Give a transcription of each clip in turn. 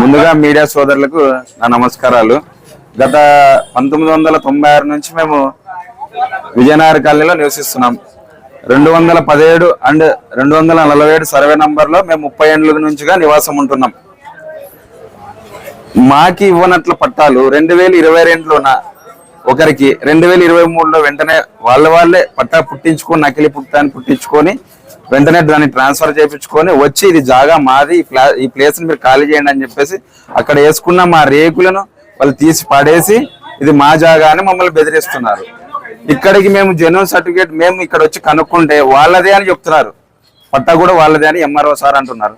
ముందుగా మీడియా సోదరులకు నా నమస్కారాలు. గత పంతొమ్మిది వందల తొంభై ఆరు నుంచి మేము విజయనగర కాలనీలో నివసిస్తున్నాం. రెండు వందల పదిహేడు అండ్ రెండు వందల నలభై ఏడు సర్వే నంబర్లో మేము ముప్పై ఏళ్ళ నుంచిగా నివాసం ఉంటున్నాం. మాకి ఇవ్వనట్ల పట్టాలు రెండు వేల ఇరవై రెండులోన ఒకరికి రెండు వేల ఇరవై మూడులో వెంటనే వాళ్ళ వాళ్ళే పట్టా పుట్టించుకొని నకిలీ పుట్టాన్ని పుట్టించుకొని వెంటనే దాన్ని ట్రాన్స్ఫర్ చేయించుకొని వచ్చి ఇది జాగా మాది ఈ ప్లా ఈ ప్లేస్ మీరు ఖాళీ చేయండి అని చెప్పేసి అక్కడ వేసుకున్న మా రేకులను వాళ్ళు తీసి పడేసి ఇది మా జాగా అని మమ్మల్ని బెదిరిస్తున్నారు. ఇక్కడికి మేము జెన్యున్ సర్టిఫికేట్ మేము ఇక్కడ వచ్చి కనుక్కుంటే వాళ్ళదే అని చెప్తున్నారు. పట్టా కూడా వాళ్ళదే అని ఎంఆర్ఓ సార్ అంటున్నారు.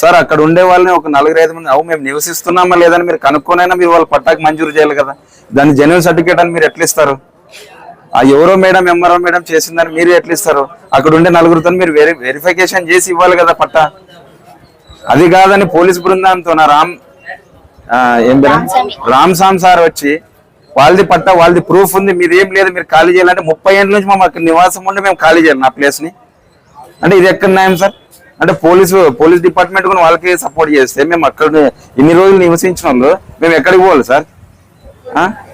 సార్ అక్కడ ఉండే వాళ్ళని ఒక నలుగురు ఐదు మంది అవు మేము నివసిస్తున్నామా లేదని మీరు కనుక్కోనైనా మీరు వాళ్ళ పట్టాకి మంజూరు చేయాలి కదా. దాన్ని జెన్యున్ సర్టిఫికేట్ అని మీరు ఎట్లా ఇస్తారు? ఆ ఎవరో మేడం ఎంఆర్ఓ మేడం చేసిందని మీరు ఎట్లా ఇస్తారు? అక్కడ ఉండే నలుగురితో మీరు వెరి వెరిఫికేషన్ చేసి ఇవ్వాలి కదా పట్టా? అది కాదని పోలీస్ బృందంతో నా రామ్ ఏం రామ్ సామ్. సార్ వచ్చి వాళ్ళది పట్టా వాళ్ళది ప్రూఫ్ ఉంది మీది ఏం లేదు మీరు ఖాళీ చేయాలంటే ముప్పై ఏళ్ళ నుంచి అక్కడ నివాసం ఉండి మేము ఖాళీ చేయాలి నా ప్లేస్ని. అంటే ఇది ఎక్కడ న్యాయం సార్? అంటే పోలీసు పోలీస్ డిపార్ట్మెంట్ కూడా వాళ్ళకి సపోర్ట్ చేస్తే మేము అక్కడ ఇన్ని రోజులు నివసించిన వాళ్ళు మేము ఎక్కడికి పోవాలి సార్?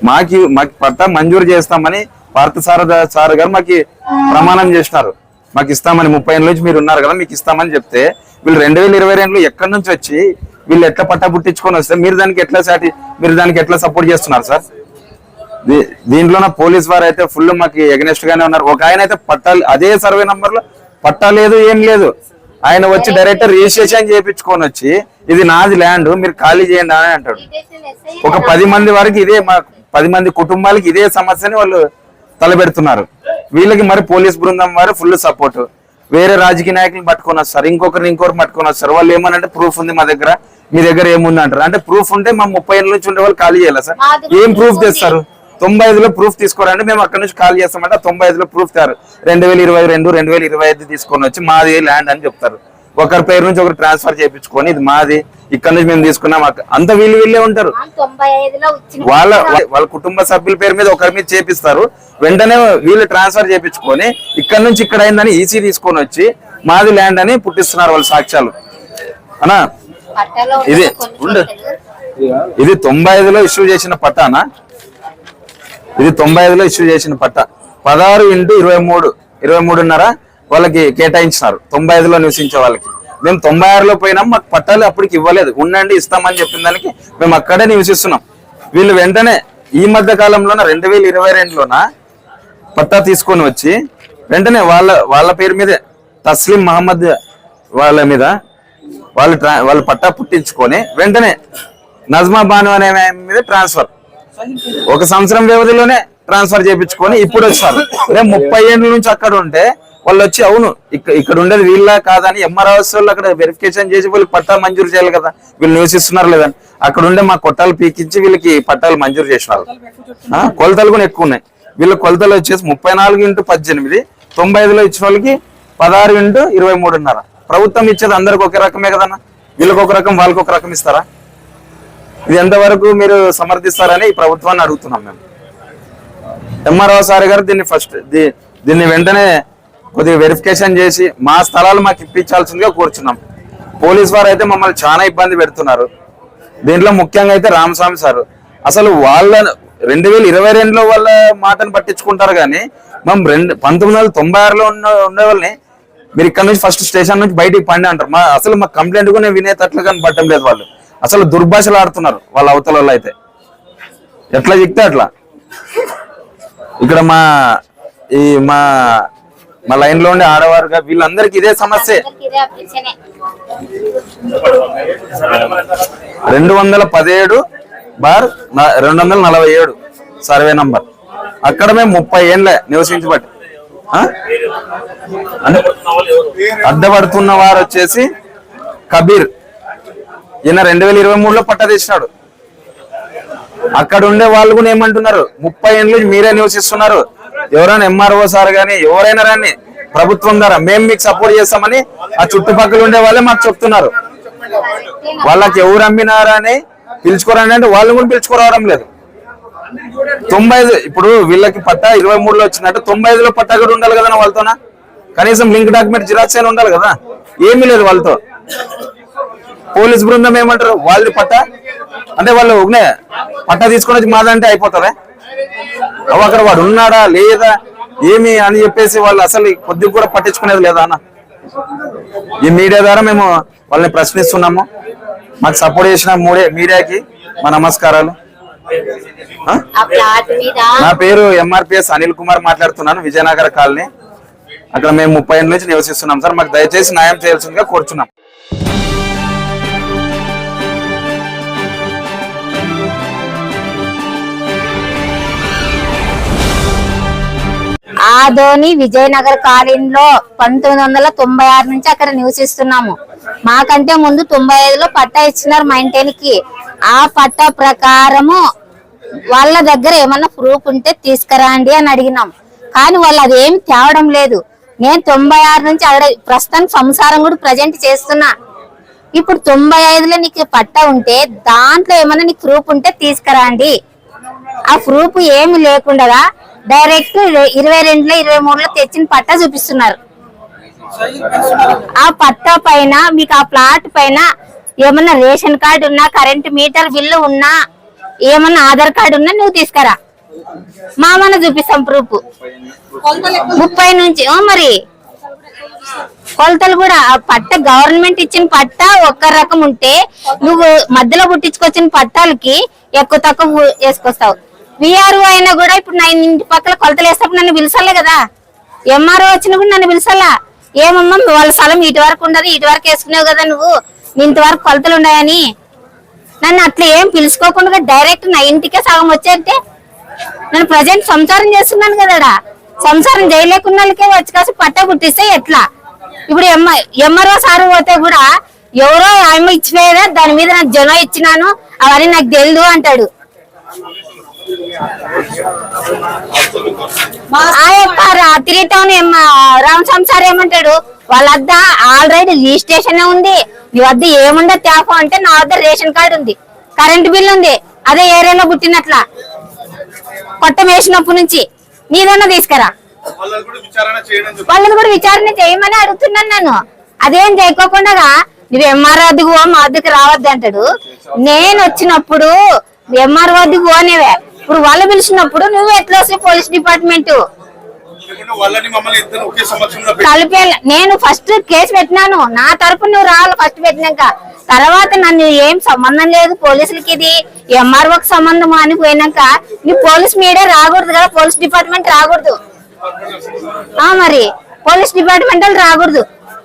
మాకి మాకు పట్టా మంజూరు చేస్తామని పార్థ సార్ సార్ గారు మాకు ప్రమాణం చేసినారు. మాకు ఇస్తామని ముప్పై ఏళ్ళ నుంచి మీరు ఉన్నారు కదా మీకు ఇస్తామని చెప్తే వీళ్ళు రెండు వేల ఇరవై రెండులో ఎక్కడి నుంచి వచ్చి వీళ్ళు ఎట్లా పట్టా పుట్టించుకొని వస్తే మీరు దానికి ఎట్లా సాటి మీరు దానికి ఎట్లా సపోర్ట్ చేస్తున్నారు సార్? దీంట్లో దీంట్లోన పోలీస్ వారు అయితే ఫుల్ మాకు ఎగనెస్ట్ గానే ఉన్నారు. ఒక ఆయన అయితే పట్టాలి అదే సర్వే నంబర్లో పట్టా లేదు ఏం లేదు. ఆయన వచ్చి డైరెక్ట్ రిజిస్ట్రేషన్ చేయించుకొని వచ్చి ఇది నాది ల్యాండ్ మీరు ఖాళీ చేయండి అని అంటాడు. ఒక పది మంది వరకు ఇదే మా పది మంది కుటుంబాలకి ఇదే సమస్యని వాళ్ళు తలపెడుతున్నారు. వీళ్ళకి మరి పోలీస్ బృందం వారు ఫుల్ సపోర్ట్. వేరే రాజకీయ నాయకులు పట్టుకొని వస్తారు. ఇంకొకరిని ఇంకొకరు పట్టుకొని వస్తారు. వాళ్ళు ఏమనంటే ప్రూఫ్ ఉంది మా దగ్గర మీ దగ్గర ఏముంది అంటారు. అంటే ప్రూఫ్ ఉంటే మా ముప్పై ఏళ్ళ నుంచి ఉండే వాళ్ళు ఖాళీ చేయాలి సార్? ఏం ప్రూఫ్ తెస్తారు? తొంభై ఐదులో ప్రూఫ్ తీసుకోరండి మేము అక్కడ నుంచి కాల్ చేస్తామంటే తొంభై ఐదులో ప్రూఫ్ తారు రెండు వేల ఇరవై రెండు రెండు వేల ఇరవై ఐదు తీసుకొని వచ్చి మాది ల్యాండ్ అని చెప్తారు. ఒకరి పేరు నుంచి ఒకరు ట్రాన్స్ఫర్ చేయించుకొని ఇది మాది ఇక్కడ నుంచి మేము తీసుకున్నాం. అంత వీళ్ళు వీళ్ళే ఉంటారు. వాళ్ళ వాళ్ళ కుటుంబ సభ్యుల పేరు మీద ఒకరి మీద చేపిస్తారు. వెంటనే వీళ్ళు ట్రాన్స్ఫర్ చేయించుకొని ఇక్కడ నుంచి ఇక్కడ అయిందని ఈసీ తీసుకొని వచ్చి మాది ల్యాండ్ అని పుట్టిస్తున్నారు వాళ్ళ సాక్ష్యాలు. అనా ఇది ఇది తొంభై ఐదులో ఇష్యూ చేసిన పట్టానా ఇది తొంభై ఐదులో ఇష్యూ చేసిన పట్ట. పదహారు ఇంటూ ఇరవై మూడు. ఇరవై మూడున్నర? వాళ్ళకి కేటాయించినారు. తొంభై ఐదులో నివసించే వాళ్ళకి. మేము తొంభై ఆరులో పోయినాం మాకు పట్టాలు అప్పటికి ఇవ్వలేదు. ఉండండి ఇస్తామని చెప్పిన దానికి మేము అక్కడే నివసిస్తున్నాం. వీళ్ళు వెంటనే ఈ మధ్య కాలంలోన రెండు వేల ఇరవై రెండులోన పట్టా తీసుకొని వచ్చి వెంటనే వాళ్ళ వాళ్ళ పేరు మీదే తస్లిం మహమ్మద్ వాళ్ళ మీద వాళ్ళు వాళ్ళు పట్టా పుట్టించుకొని వెంటనే నజ్మా బాను అనే మీద ట్రాన్స్ఫర్. ఒక సంవత్సరం వ్యవధిలోనే ట్రాన్స్ఫర్ చేయించుకొని ఇప్పుడు వచ్చారు. మేము ముప్పై ఏళ్ళ నుంచి అక్కడ ఉంటే వాళ్ళు వచ్చి అవును ఇక్క- ఇక్కడ ఉండేది వీళ్ళ కాదని ఎంఆర్ఓస్ వాళ్ళు అక్కడ వెరిఫికేషన్ చేసి వీళ్ళు పట్టాలు మంజూరు చేయాలి కదా. వీళ్ళు నివసిస్తున్నారు లేదని. అక్కడ ఉండే మా కొట్టాలు పీకించి వీళ్ళకి పట్టాలు మంజూరు చేసినారు. కొలతలు కూడా ఎక్కువ ఉన్నాయి. వీళ్ళ కొలతలు వచ్చేసి ముప్పై నాలుగు ఇంటూ పద్దెనిమిది తొంభై ఐదులో ఇచ్చిన వాళ్ళకి పదహారు ఇంటూ ఇరవై మూడున్నర. ప్రభుత్వం ఇచ్చేది అందరికి ఒకే రకమే కదన్న? వీళ్ళకి ఒక రకం వాళ్ళకి ఒక రకం ఇస్తారా? ఇది ఎంతవరకు మీరు సమర్థిస్తారని ఈ ప్రభుత్వాన్ని అడుగుతున్నాం మేము. ఎంఆర్ఓ సార్ గారు దీన్ని ఫస్ట్ దీన్ని వెంటనే కొద్దిగా వెరిఫికేషన్ చేసి మా స్థలాలు మాకు ఇప్పించాల్సిందిగా కోరుచున్నాం. పోలీస్ వారు అయితే మమ్మల్ని చాలా ఇబ్బంది పెడుతున్నారు. దీంట్లో ముఖ్యంగా అయితే రామస్వామి సార్. అసలు వాళ్ళ రెండు వేల ఇరవై రెండులో వాళ్ళ మాటను పట్టించుకుంటారు కానీ మేము రెండు పంతొమ్మిది వందల తొంభై ఆరులో ఉన్న ఉండే వాళ్ళని మీరు ఇక్కడ నుంచి ఫస్ట్ స్టేషన్ నుంచి బయటికి పండి అంటారు. మా అసలు మా కంప్లైంట్ కూడా నేను వినేటట్లు కానీ పట్టడం లేదు వాళ్ళు. అసలు దుర్భాషలు ఆడుతున్నారు వాళ్ళ అవతల వాళ్ళు అయితే. ఎట్లా చెప్తే అట్లా? ఇక్కడ మా ఈ మా మా లైన్లో ఉండే ఆడవారుగా వీళ్ళందరికీ ఇదే సమస్య. రెండు వందల పదిహేడు బార్ రెండు వందల నలభై ఏడు. Survey number. అక్కడ మేము ముప్పై ఏళ్ళ నివసించబట్టి అడ్డపడుతున్న వారు వచ్చేసి కబీర్. ఈయన రెండు వేల ఇరవై మూడులో పట్ట తెచ్చినాడు అక్కడ ఉండే వాళ్ళు కూడా ఏమంటున్నారు? ముప్పై ఏళ్ళు మీరే నివసిస్తున్నారు. ఎవరైనా ఎంఆర్ఓ సార్ కానీ ఎవరైనా రాని ప్రభుత్వం ద్వారా మేము మీకు సపోర్ట్ చేస్తామని ఆ చుట్టుపక్కల ఉండే వాళ్ళే మాకు చెప్తున్నారు. వాళ్ళకి ఎవరు అమ్మినారా అని పిలుచుకోరని అంటే వాళ్ళు కూడా పిలుచుకోరావడం లేదు. తొంభై ఐదు ఇప్పుడు వీళ్ళకి పట్టా ఇరవై మూడులో వచ్చినట్టు తొంభై ఐదులో పట్టా కూడా ఉండాలి కదా వాళ్ళతోనా? కనీసం లింక్ డాక్యుమెంట్ జిరాక్స్ అయినా ఉండాలి కదా? ఏమీ లేదు వాళ్ళతో. పోలీస్ బృందం ఏమంటారు? వాళ్ళది పట్ట? అంటే వాళ్ళు ఉగ్నే పట్ట తీసుకొని వచ్చి మాదంటే అయిపోతుందా అక్కడ వాడు ఉన్నాడా లేదా ఏమి అని చెప్పేసి వాళ్ళు అసలు కొద్దిగా కూడా పట్టించుకునేది లేదా అన్న? ఈ మీడియా ద్వారా మేము వాళ్ళని ప్రశ్నిస్తున్నాము. మాకు సపోర్ట్ చేసిన మూడే మీడియాకి మా నమస్కారాలు. నా పేరు ఎంఆర్పిఎస్ అనిల్ కుమార్ మాట్లాడుతున్నాను విజయనగర కాలనీ. అక్కడ మేము ముప్పై ఏళ్ళ నుంచి నివసిస్తున్నాం సార్. మాకు దయచేసి న్యాయం చేయాల్సిందిగా కోరుచున్నాం. ఆదోని విజయనగర్ కాలనీలో పంతొమ్మిది వందల తొంభై ఆరు నుంచి అక్కడ నివసిస్తున్నాము. మాకంటే ముందు తొంభై ఐదులో పట్టా ఇచ్చినారు మా ఇంటికి. ఆ పట్టా ప్రకారము వాళ్ళ దగ్గర ఏమన్నా ప్రూఫ్ ఉంటే తీసుకురండి అని అడిగినాం. కానీ వాళ్ళు అదేమి తేవడం లేదు. నేను తొంభై ఆరు నుంచి అక్కడ ప్రస్తుతానికి సంసారం కూడా ప్రజెంట్ చేస్తున్నా. ఇప్పుడు తొంభై ఐదులో నీకు పట్టా ఉంటే దాంట్లో ఏమన్నా నీకు ప్రూఫ్ ఉంటే తీసుకురండి. ఆ ప్రూఫ్ ఏమి లేకుండా డైరెక్ట్ ఇరవై రెండులో ఇరవై మూడులో తెచ్చిన పట్టా చూపిస్తున్నారు. ఆ పట్టా పైన మీకు ఆ ప్లాట్ పైన ఏమన్నా రేషన్ కార్డు ఉన్నా కరెంట్ మీటర్ బిల్లు ఉన్నా ఏమన్నా ఆధార్ కార్డు ఉన్నా నువ్వు తీసుకురా. మామన్న చూపిస్తాం ప్రూఫ్ ముప్పై నుంచి ఓ మరి. కొలతలు కూడా ఆ పట్ట గవర్నమెంట్ ఇచ్చిన పట్ట ఒక్క రకం ఉంటే నువ్వు మధ్యలో పుట్టించుకొచ్చిన పట్టాలకి ఎక్కువ తక్కువ వేసుకొస్తావు. విఆర్ఓ అయినా కూడా ఇప్పుడు నా ఇంటి పక్కల కొలతలు వేసేటప్పుడు నన్ను పిలిచాలే కదా. ఎంఆర్ఓ వచ్చినప్పుడు నన్ను పిలిచాలా? ఏమమ్మా వాళ్ళ స్థలం ఇటు వరకు ఉండదు ఇటు వరకు వేసుకునేవు కదా నువ్వు. ఇంతవరకు కొలతలు ఉన్నాయని. నన్ను అట్లా ఏం పిలుచుకోకుండా డైరెక్ట్ నా ఇంటికే సగం వచ్చేస్తే నేను ప్రజెంట్ సంసారం చేస్తున్నాను కదా సంసారం చేయలేకున్న వాళ్ళకే వచ్చి కాసి పట్ట పుట్టిస్తే ఎట్లా? ఇప్పుడు ఎమ్మ ఎంఆర్ఓ సారు పోతే కూడా ఎవరో ఆమె ఇచ్చిపోయేదా? దాని మీద నాకు జనం ఇచ్చినాను అవన్నీ నాకు తెలియదు అంటాడు. ఆ యొక్క రా- త్రీ టౌన్ ఏమ- రామ్ సంసార్ ఏమంటాడు? వాళ్ళ వద్ద ఆల్రెడీ రిజిస్ట్రేషన్ ఉంది. నీ వద్ద ఏముందో తేపో అంటే నా వద్ద రేషన్ కార్డు ఉంది. కరెంట్ బిల్ ఉంది. అదే ఏరియాలో పుట్టినట్ల. కొత్త వేసినప్పటి నుంచి నీదన్నా తీసుకురా. వాళ్ళని కూడా విచారణ చేయడం జరుగుతుంది. వాళ్ళని కూడా విచారణ చేయమని అడుగుతున్నాను నన్ను అదేం చేయకోకుండా నువ్వు ఎంఆర్ వద్దకు పో మా వద్దకు రావద్దు అంటాడు. నేను వచ్చినప్పుడు ఎంఆర్ వద్దకు పోనేవే. ఇప్పుడు వాళ్ళు పిలిచినప్పుడు నువ్వు ఎట్లా వస్తావు పోలీస్ డిపార్ట్మెంట్? కలిపే నేను ఫస్ట్ కేసు పెట్టినాను. నా తరపు నువ్వు రావాలి ఫస్ట్ పెట్టినాక. తర్వాత నన్ను ఏం సంబంధం లేదు పోలీసులకి ఇది. ఎంఆర్ఓకి సంబంధం అని పోయినాక నీ పోలీస్ మీడియా రాకూడదు కదా పోలీస్ డిపార్ట్మెంట్ రాకూడదు. ఆ మరి పోలీస్ డిపార్ట్మెంట్ వాళ్ళు రాకూడదు.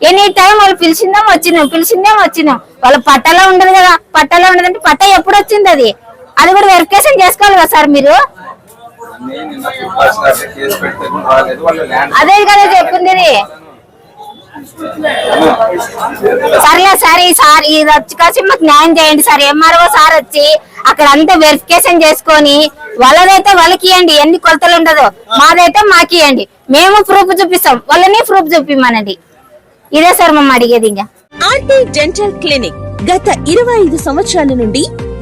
ఎనీ టైం వాళ్ళు పిలిచిందాం వచ్చినాం పిలిచిందేం వచ్చినాం వాళ్ళ పట్టాలో ఉండదు కదా పట్టాలో ఉండదంటే పట్టా ఎప్పుడు వచ్చింది అది? అది కూడా వెరిఫికేషన్ చేసుకోవాలి కదా సార్ మీరు? అదే కదా చెప్పింది. సర్లే సార్ ఈ సార్ ఇది వచ్చి కాసి మాకు న్యాయం చేయండి సార్. ఎంఆర్ఓ సార్ వచ్చి అక్కడ అంతా వెరిఫికేషన్ చేసుకొని వాళ్ళదైతే వాళ్ళకి ఇవ్వండి ఎన్ని కొలతలు ఉండదో. మాదైతే మాకు ఇవ్వండి. మేము ప్రూఫ్ చూపిస్తాం. వాళ్ళని ప్రూఫ్ చూపిమ్మనండి. ఇదే సార్ మమ్మ అడిగేది ఇంకా. ఆర్టీ డెంటల్ క్లినిక్ గత ఇరవై ఐదు సంవత్సరాల నుండి